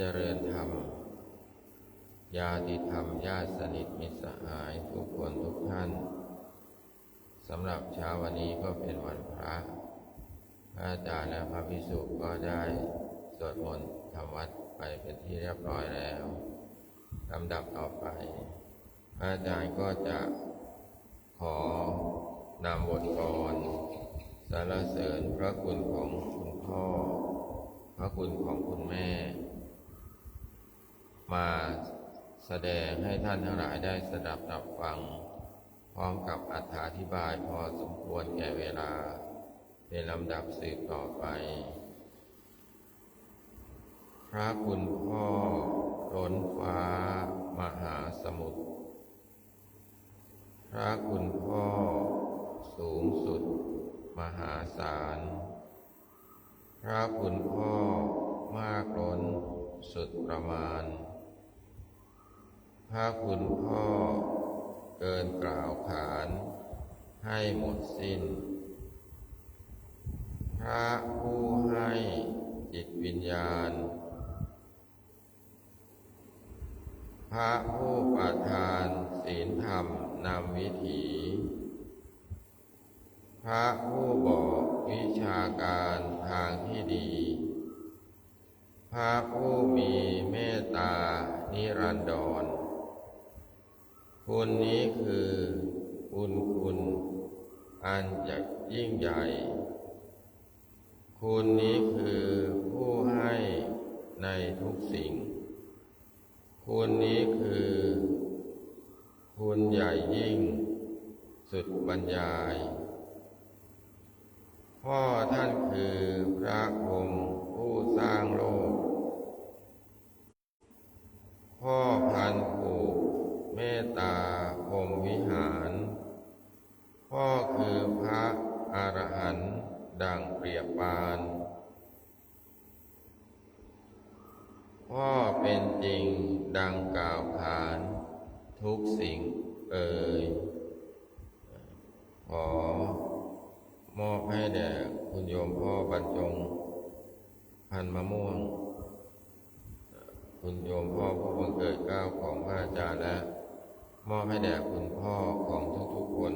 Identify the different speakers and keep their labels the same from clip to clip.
Speaker 1: เจริญธรรม ญาติธรรม ญาติสนิทมิตรสหายทุกคนทุกท่านสำหรับเช้าวันนี้ก็เป็นวันพระพระอาจารย์และพระภิกษุก็ได้สวดมนต์ทำวัดไปเป็นที่เรียบร้อยแล้วลำดับต่อไป พระอาจารย์ก็จะขอนำบทกรสรรเสริญพระคุณของคุณพ่อ พระคุณของคุณแม่ มาแสดงให้ท่านทั้งหลายได้สดับรับฟัง พร้อมกับอธิบายพอสมควรแก่เวลา เป็นลำดับสืบต่อไป พระคุณพ่อล้นฟ้ามหาสมุทรพระคุณพ่อสูงสุด มหาศาล พระคุณพ่อมากล้นสุดประมาณ พระคุณพ่อเกินกล่าวขานให้หมดสิ้น พระผู้ให้จิตวิญญาณ พระผู้ประทานศีลธรรมนำวิถี พระผู้บอกวิชาการทางที่ดี พระผู้มีเมตตานิรันดร คุณนี้คือบุญคุณอันจะยิ่งใหญ่ คุณนี้คือผู้ให้ในทุกสิ่ง คุณนี้คือ คุณใหญ่ยิ่ง สุดบรรยาย พ่อท่านคือพระคงผู้สร้างโลก พ่อพันผูก เมตตาพรมวิหารพ่อคือพระอรหันต์ดังเปรียบปาน พ่อเป็นจริงดังกล่าวขาน ทุกสิ่งเอ่ยขอมอบให้แด่คุณโยมพ่อบรรจง พันมะม่วง คุณโยมพ่อผู้บังเกิดเก้าของพระอาจารย์และ มอบให้แด่คุณพ่อของทุกๆคน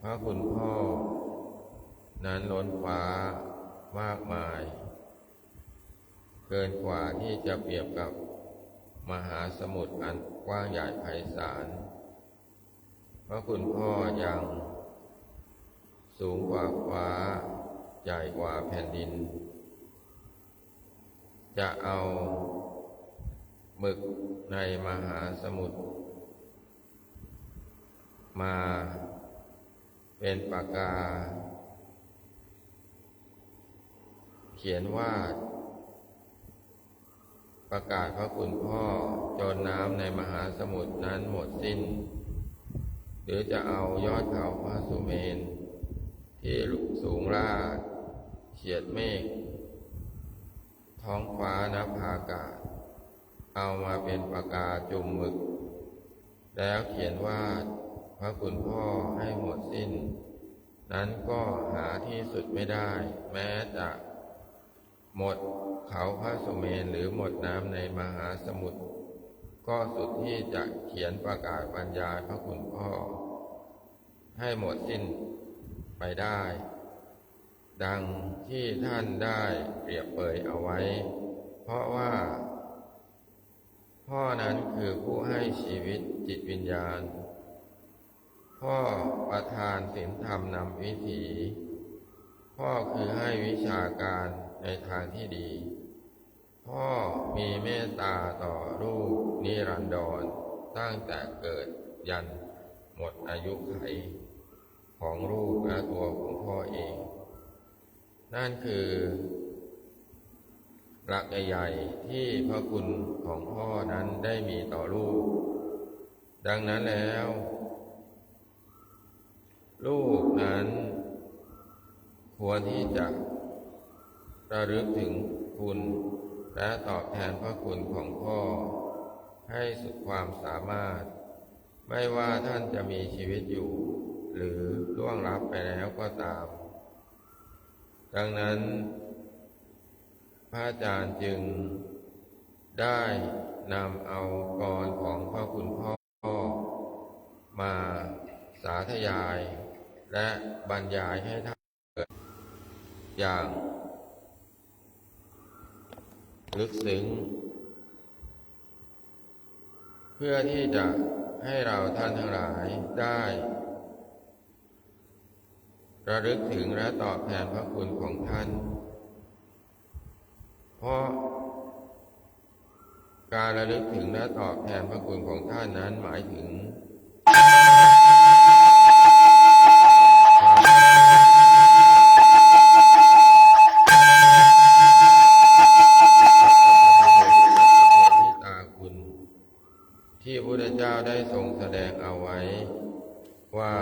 Speaker 1: พระคุณพ่อ นั้นล้นฟ้ามากมาย เกินกว่าที่จะเปรียบกับมหาสมุทรอันกว้างใหญ่ไพศาล พระคุณพ่อยัง สูงกว่าฟ้า ใหญ่กว่าแผ่นดิน จะเอา หมึกในมหาสมุทรมาเป็นปากกา เขียนว่าประกาศพระคุณพ่อจนน้ำในมหาสมุทรนั้นหมดสิ้น หรือจะเอายอดเขาพระสุเมน ที่ลุกสูงราดเฉียดเมฆท้องฟ้านภาอากาศ เอามาเป็นปากกาจุ่มหมึก แล้วเขียนว่าพระคุณพ่อให้หมดสิ้น นั้นก็หาที่สุดไม่ได้ แม้จะหมดเขาพระสุเมนหรือหมดน้ำในมหาสมุทรก็สุดที่จะเขียนประกาศบรรยายพระคุณพ่อ ให้หมดสิ้นไปได้ ดังที่ท่านได้เปรียบเปยเอาไว้ เพราะว่า พ่อนั้นคือผู้ให้ชีวิตจิตวิญญาณ พ่อประทานศีลธรรมนำวิถี พ่อคือให้วิชาการในทางที่ดี พ่อมีเมตตาต่อลูกนิรันดรตั้งแต่เกิดยันหมดอายุไข ของลูกและตัวของพ่อเอง นั่นคือ หลักใหญ่ๆที่พระคุณของพ่อนั้นได้มีต่อลูก ดังนั้นแล้ว ลูกนั้น ควรที่จะระลึกถึงคุณ และตอบแทนพระคุณของพ่อ ให้สุดความสามารถ ไม่ว่าท่านจะมีชีวิตอยู่ หรือล่วงลับไปแล้วก็ตาม ดังนั้น ระอาจารย์จึงได้นำเอากรของพระคุณพ่อ มาสาธยาย และบรรยายให้ท่านเกิดอย่าง ลึกซึ้ง เพื่อที่จะให้เราท่านทั้งหลายได้ ระลึกถึงและตอบแทนพระคุณของท่าน ราะการระลึกถึงและตอบแทนพระคุณของท่านนั้นหมายถึงที่ตาคุณที่พระพุทธเจ้าได้ทรงแสดงเอาไว้ ว่า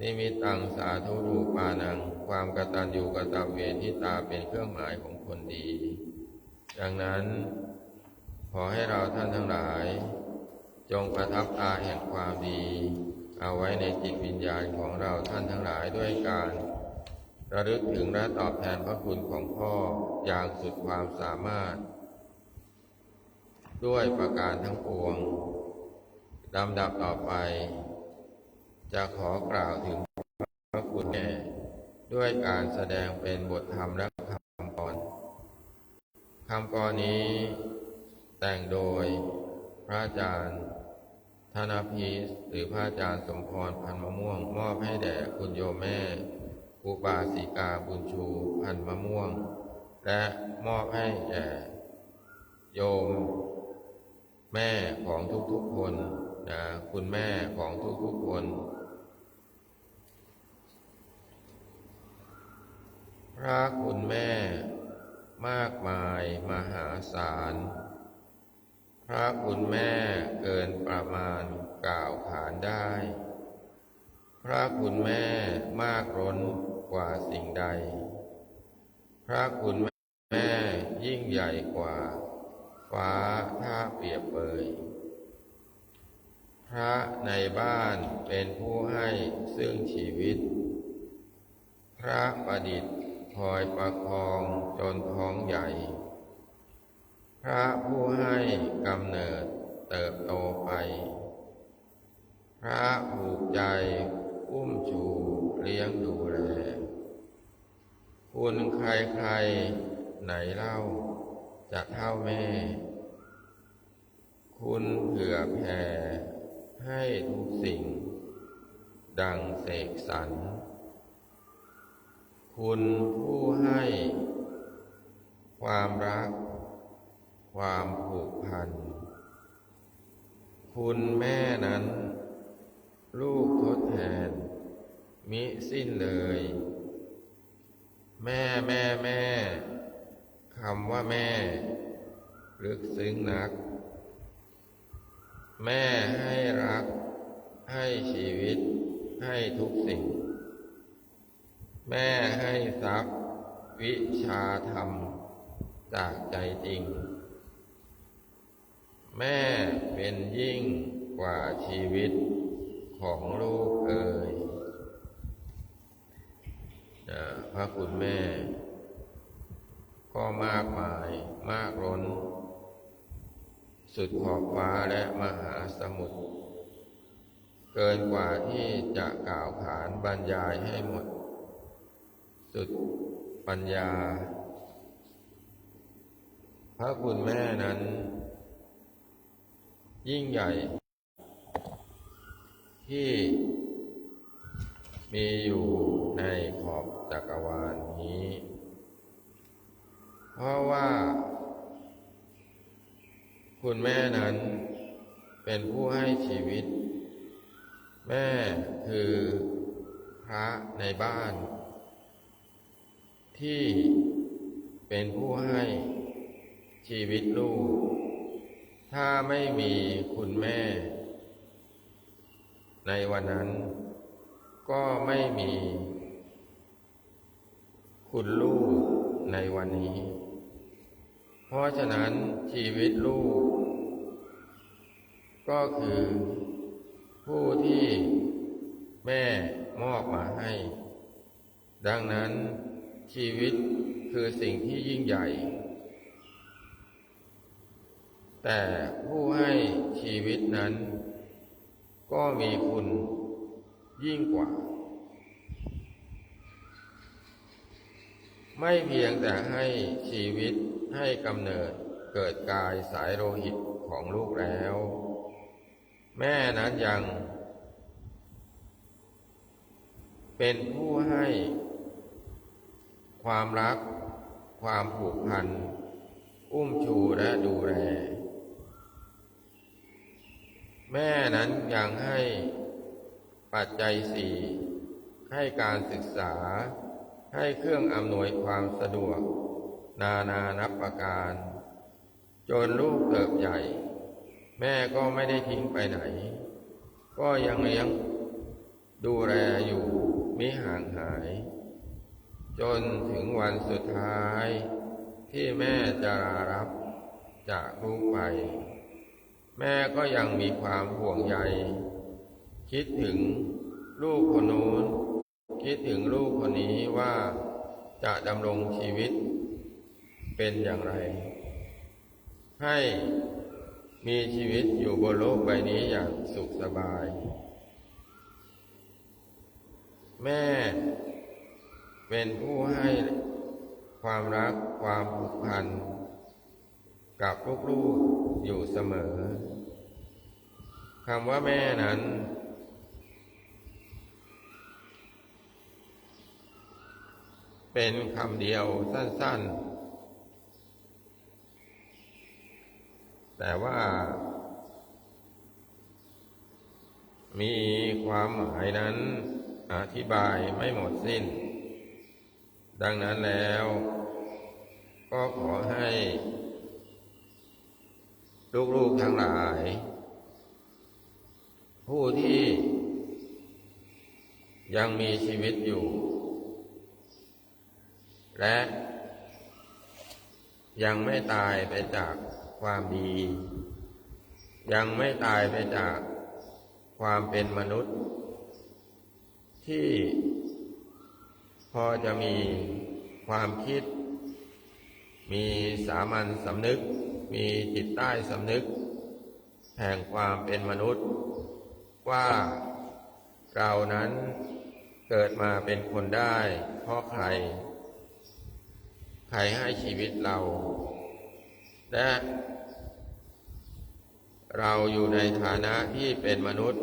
Speaker 1: นิมิตังสาธุรูปานัง ความกตัญญูกตเวทิตาเป็นเครื่องหมายของคนดี งนั้น ขอให้เราท่านทั้งหลาย จงประทับตาแห่งความดี เอาไว้ในจิตวิญญาณของเราท่านทั้งหลายด้วยการระลึกถึงและตอบแทนพระคุณของพ่ออย่างสุดความสามารถ ด้วยประการทั้งปวงลำดับต่อไป จะขอกล่าวถึงพระคุณแม่ด้วยการแสดงเป็นบทธรรมและ คำกรคำกรนี้ แต่งโดยพระอาจารย์ธนพีสหรือพระอาจารย์สมพรพันมะม่วง มอบให้แด่คุณโยมแม่อุบาสิกาบุญชูพันมะม่วง และมอบให้แก่โยม แม่ของทุกๆคนนะคุณแม่ของทุกๆคน พระคุณแม่ มากมายมหาศาล พระคุณแม่เกินประมาณกล่าวขานได้ พระคุณแม่มากล้นกว่าสิ่งใด พระคุณแม่ยิ่งใหญ่กว่า ฟ้าถ้าเปียบเปยพระในบ้านเป็นผู้ให้ซึ่งชีวิต พระประดิษฐ์ คอยประคองจนท้องใหญ่ พระผู้ให้กำเนิดเติบโตไป พระผูกใจอุ้มชูเลี้ยงดูแลคุณใครๆไหนเล่าจะเท่าแม่ คุณเผื่อแผ่ให้ทุกสิ่ง ดังเสกสรร คุณผู้ให้ความรัก ความผูกพัน คุณแม่นั้น ลูกทดแทน มิสิ้นเลย แม่แม่แม่คำว่าแม่ ลึกซึ้งนัก แม่ให้รัก ให้ชีวิต ให้ทุกสิ่ง แม่ให้ทรัพย์วิชาธรรมจากใจจริง แม่เป็นยิ่งกว่าชีวิตของลูกเอ่ยพระคุณแม่ ก็มากมายมากล้น สุดขอบฟ้าและมหาสมุทรเกินกว่าที่จะกล่าวขานบรรยายให้หมด สุดปัญญา พระคุณแม่นั้น ยิ่งใหญ่ ที่มีอยู่ในขอบจักรวาลนี้ เพราะว่า คุณแม่นั้นเป็นผู้ให้ชีวิต แม่คือพระในบ้าน ที่เป็นผู้ให้ชีวิตลูก ถ้าไม่มีคุณแม่ ในวันนั้น ก็ไม่มี คุณลูกในวันนี้ เพราะฉะนั้นชีวิตลูก ก็คือผู้ที่แม่มอบมาให้ ดังนั้น ชีวิตคือสิ่งที่ยิ่งใหญ่ แต่ผู้ให้ชีวิตนั้น ก็มีคุณยิ่งกว่า ไม่เพียงแต่ให้ชีวิตให้กำเนิดเกิดกายสายโลหิตของลูกแล้ว แม่นั้นยัง เป็นผู้ให้ ความรัก ความผูกพัน อุ้มชูและดูแล แม่นั้นยังให้ปัจจัยสี่ให้การศึกษา ให้เครื่องอำนวยความสะดวก นานานับประการ จนลูกเติบใหญ่ แม่ก็ไม่ได้ทิ้งไปไหน ก็ยังเลี้ยงดูแลอยู่มิห่างหาย จนถึงวันสุดท้าย ที่แม่จะรับจากลูกไป แม่ก็ยังมีความห่วงใย คิดถึงลูกคนนู้น คิดถึงลูกคนนี้ว่าจะดำรงชีวิต เป็นอย่างไร ให้มีชีวิตอยู่บนโลกใบนี้อย่างสุขสบาย แม่ เป็นผู้ให้ความรักความผูกพัน กับลูกๆอยู่เสมอคำว่าแม่นั้น เป็นคำเดียวสั้น ๆ แต่ว่า มีความหมายนั้นอธิบายไม่หมดสิ้น ดังนั้นแล้ว ก็ขอให้ ลูกๆทั้งหลาย ผู้ที่ยังมีชีวิตอยู่ และยังไม่ตายไปจากความดี ยังไม่ตายไปจากความเป็นมนุษย์ ที่ พอจะมีความคิด มีสามัญสำนึก มีจิตใต้สำนึก แห่งความเป็นมนุษย์ ว่าเรานั้นเกิดมาเป็นคนได้ เพราะใคร ใครให้ชีวิตเรา และเราอยู่ในฐานะที่เป็นมนุษย์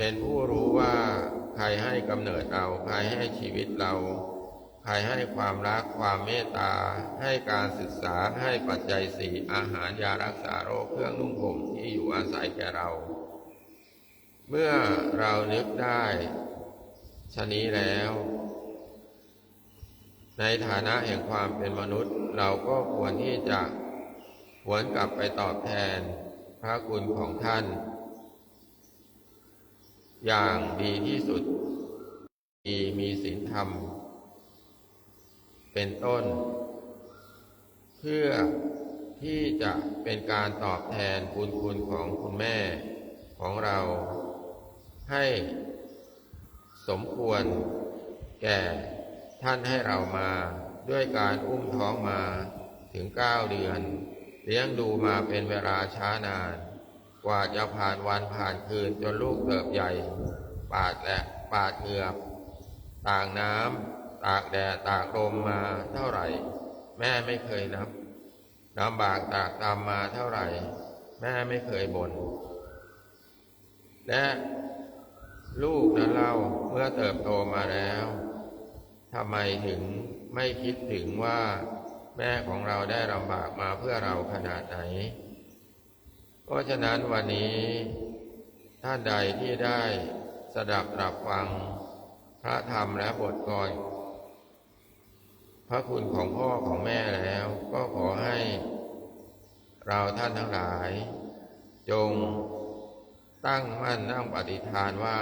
Speaker 1: เป็นผู้รู้ว่าใครให้กำเนิดเราใครให้ชีวิตเราใครให้ความรักความเมตตา ให้การศึกษาให้ปัจจัยสี่อาหารยารักษาโรคเครื่องนุ่งห่มที่อยู่อาศัยแก่เรา เมื่อเรานึกได้ชะนี้แล้ว ในฐานะแห่งความเป็นมนุษย์ เราก็ควรที่จะหวนกลับไปตอบแทนพระคุณของท่าน อย่างดีที่สุดดีมีศีลธรรม เป็นต้น เพื่อที่จะเป็นการตอบแทนคุณคุณของคุณแม่ของเรา ให้สมควรแก่ท่านให้เรามาด้วยการอุ้มท้องมาถึงเก้าเดือน เลี้ยงดูมาเป็นเวลาช้านาน กว่าจะผ่านวันผ่านคืนจนลูกเติบใหญ่ ปาดและปาดเหงือกต่างน้ำตากแดดตากลมมาเท่าไหร่ แม่ไม่เคยนับลำบากตากตามมาเท่าไหร่ แม่ไม่เคยบน่นและลูกนั้นเราเมื่อเติบโตมาแล้วทำไมถึงไม่คิดถึงว่า แม่ของเราได้ลำบากมาเพื่อเราขนาดไหน เพราะฉะนั้นวันนี้ท่านใดที่ได้สดับตรับฟังพระธรรมและบทกรพระคุณของพ่อของแม่แล้วก็ขอให้ เราท่านทั้งหลาย จงตั้งมั่นนั่งปฏิฐานว่า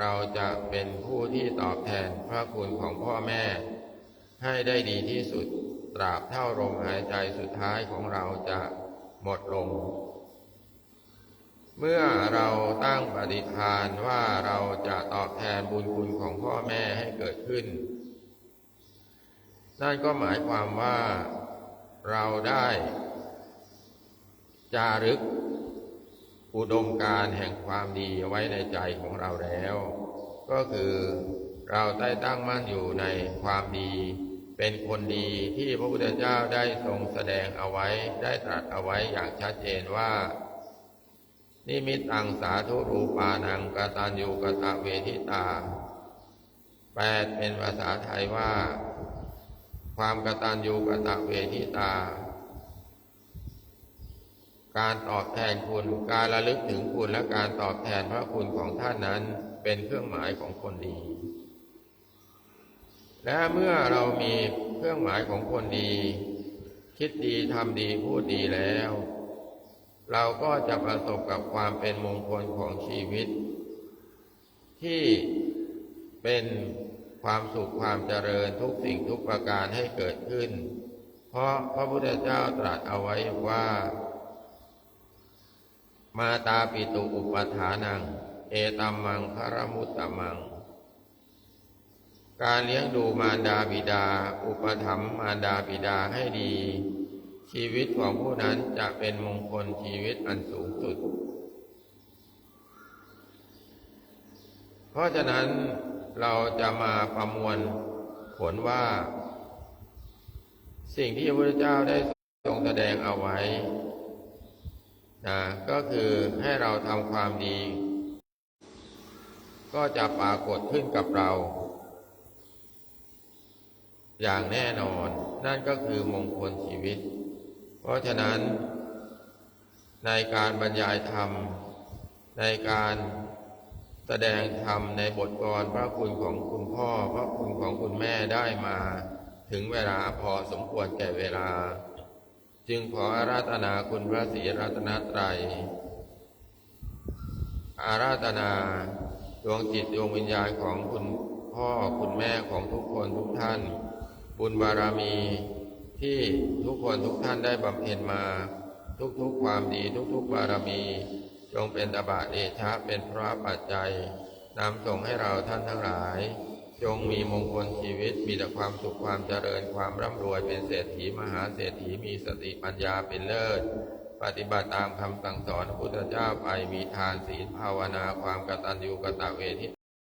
Speaker 1: เราจะเป็นผู้ที่ตอบแทนพระคุณของพ่อแม่ ให้ได้ดีที่สุดตราบเท่าลมหายใจสุดท้ายของเราจะหมดลง เมื่อเราตั้งปฏิฐานว่าเราจะตอบแทนบุญคุณของพ่อแม่ให้เกิดขึ้น นั่นก็หมายความว่าเราได้จารึก อุดมการแห่งความดีไว้ในใจของเราแล้ว ก็คือเราได้ตั้งมั่นอยู่ในความดี เป็นคนดีที่พระพุทธเจ้าได้ทรงแสดงเอาไว้ได้ตรัสเอาไว้อย่างชัดเจนว่า นิมิตังสาธุรูปานังกตัญญูกตเวทิตา แปลเป็นภาษาไทยว่า ความกตัญญูกตเวทิตา การตอบแทนคุณ การระลึกถึงคุณและการตอบแทนพระคุณของท่านนั้นเป็นเครื่องหมายของคนดี และเมื่อเรามีเครื่องหมายของคนดี คิดดีทำดีพูดดีแล้ว เราก็จะประสบกับความเป็นมงคลของชีวิต ที่เป็นความสุขความเจริญทุกสิ่งทุกประการให้เกิดขึ้น เพราะพระพุทธเจ้าตรัสเอาไว้ว่า มาตาปิตุอุปทานัง เอตัมมังคารมุตตมัง การเลี้ยงดูมารดาบิดา อุปถัมภ์มารดาบิดาให้ดี ชีวิตของผู้นั้นจะเป็นมงคลชีวิตอันสูงสุด เพราะฉะนั้นเราจะมาประมวลผลว่า สิ่งที่พระพุทธเจ้าได้ทรงแสดงเอาไว้นะก็คือให้เราทำความดี ก็จะปรากฏขึ้นกับเรา อย่างแน่นอน นั่นก็คือมงคลชีวิต เพราะฉะนั้น ในการบรรยายธรรม ในการแสดงธรรมในบทกรพระคุณของคุณพ่อ พระคุณของคุณแม่ได้มาถึงเวลาพอสมควรแก่เวลา จึงขออาราธนาคุณพระศรีรัตนตรัย อาราธนาดวงจิตดวงวิญญาณของคุณพ่อคุณแม่ของทุกคนทุกท่าน บุญบารมี ที่ทุกคนทุกท่านได้บำเพ็ญมา ทุกๆความดีทุกๆบารมี จงเป็นตบะเดชะเป็นพระปัจจัยนำส่งให้เราท่านทั้งหลาย จงมีมงคลชีวิตมีแต่ความสุขความเจริญความร่ำรวยเป็นเศรษฐีมหาเศรษฐีมีสติปัญญาเป็นเลิศ ปฏิบัติตามคำสั่งสอนพระพุทธเจ้าไปมีทานศีลภาวนาความกตัญญูกตเวทิ